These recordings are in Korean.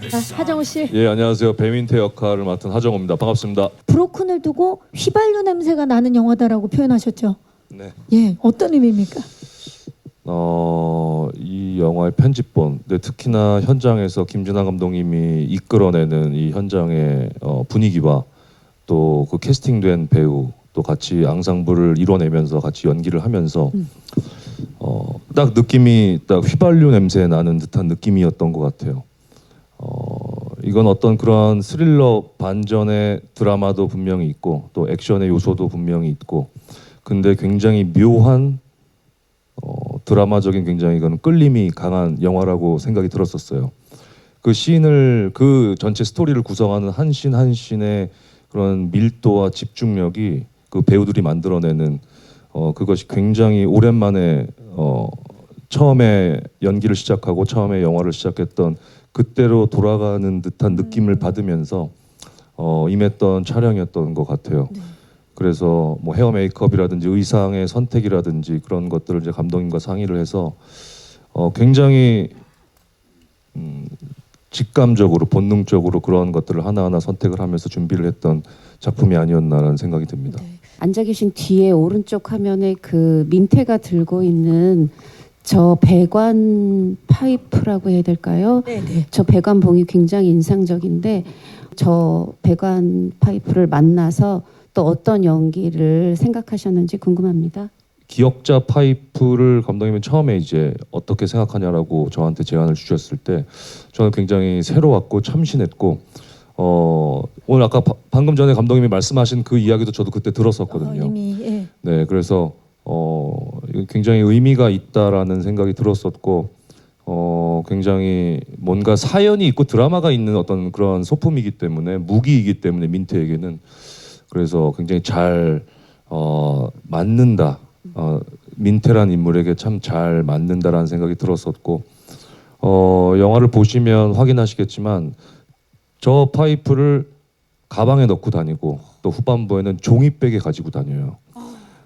There's 아, 하정우 씨 예, 안녕하세요. 배민태 역할을 맡은 하정우입니다. 반갑습니다. 브로큰을 두고 휘발유 냄새가 나는 영화다라고 표현하셨죠. 네. 예, 어떤 의미입니까? 어, 이 영화의 편집본, 근데 특히나 현장에서 김준하 감독님이 이끌어내는 이 현장의 어, 분위기와 또 그 캐스팅된 배우 또 같이 앙상블을 이뤄내면서 같이 연기를 하면서 어, 딱 느낌이 딱 휘발유 냄새 나는 듯한 느낌이었던 것 같아요. 어, 이건 어떤 그런 스릴러 반전의 드라마도 분명히 있고 또 액션의 요소도 분명히 있고 근데 굉장히 묘한 어, 드라마적인 굉장히 이건 끌림이 강한 영화라고 생각이 들었었어요. 그 씬을 그 전체 스토리를 구성하는 한씬한 씬의 그런 밀도와 집중력이 그 배우들이 만들어내는 어, 그것이 굉장히 오랜만에 어, 처음에 연기를 시작하고 처음에 영화를 시작했던 그때로 돌아가는 듯한 느낌을 받으면서 어, 임했던 촬영이었던 것 같아요. 그래서 뭐 헤어 메이크업이라든지 의상의 선택이라든지 그런 것들을 이제 감독님과 상의를 해서 어, 굉장히 음, 직감적으로 본능적으로 그런 것들을 하나하나 선택을 하면서 준비를 했던 작품이 아니었나라는 생각이 듭니다. 앉아 계신 뒤에 오른쪽 화면에 그 민태가 들고 있는 저 배관 파이프라고 해야 될까요? 네, 네. 저 배관 봉이 굉장히 인상적인데 저 배관 파이프를 만나서 또 어떤 연기를 생각하셨는지 궁금합니다. 기억자 파이프를 감독님이 처음에 이제 어떻게 생각하냐라고 저한테 제안을 주셨을 때 저는 굉장히 새로웠고 참신했고 어 오늘 아까 바- 방금 전에 감독님이 말씀하신 그 이야기도 저도 그때 들었었거든요. 어, 이미 예. 네, 그래서 어 굉장히 의미가 있다라는 생각이 들었었고 어 굉장히 뭔가 사연이 있고 드라마가 있는 어떤 그런 소품이기 때문에 무기이기 때문에 민트에게는 그래서 굉장히 잘 어, 맞는다. 어, 민태란 인물에게 참 잘 맞는다라는 생각이 들었었고 어, 영화를 보시면 확인하시겠지만 저 파이프를 가방에 넣고 다니고 또 후반부에는 종이백에 가지고 다녀요.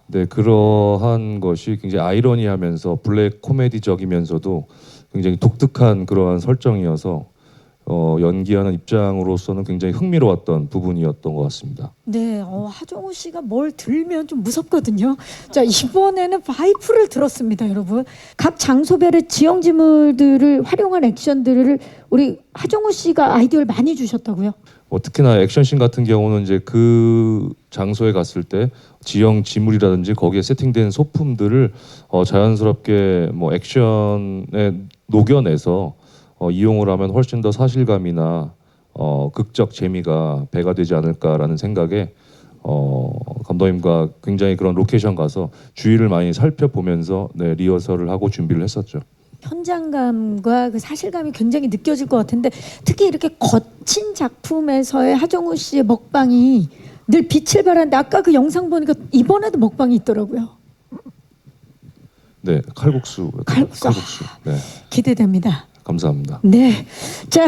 네, 그러한 것이 굉장히 아이러니하면서 블랙 코미디적이면서도 굉장히 독특한 그러한 설정이어서 어, 연기하는 입장으로서는 굉장히 흥미로웠던 부분이었던 것 같습니다. 네, 어, 하정우 씨가 뭘 들면 좀 무섭거든요. 자, 이번에는 파이프를 들었습니다, 여러분. 각 장소별의 지형지물들을 활용한 액션들을 우리 하정우 씨가 아이디어를 많이 주셨다고요? 뭐 특히나 액션씬 같은 경우는 이제 그 장소에 갔을 때 지형 지물이라든지 거기에 세팅된 소품들을 어, 자연스럽게 뭐 액션에 녹여내서 어, 이용을 하면 훨씬 더 사실감이나 어, 극적 재미가 배가 되지 않을까라는 생각에 어, 감독님과 굉장히 그런 로케이션 가서 주위를 많이 살펴보면서 네, 리허설을 하고 준비를 했었죠. 현장감과 그 사실감이 굉장히 느껴질 것 같은데 특히 이렇게 거친 작품에서의 하정우 씨의 먹방이 늘 빛을 발하는데 아까 그 영상 보니까 이번에도 먹방이 있더라고요. 네, 칼국수, 칼국수. 칼국수. 네, 기대됩니다. 감사합니다. 네. 자,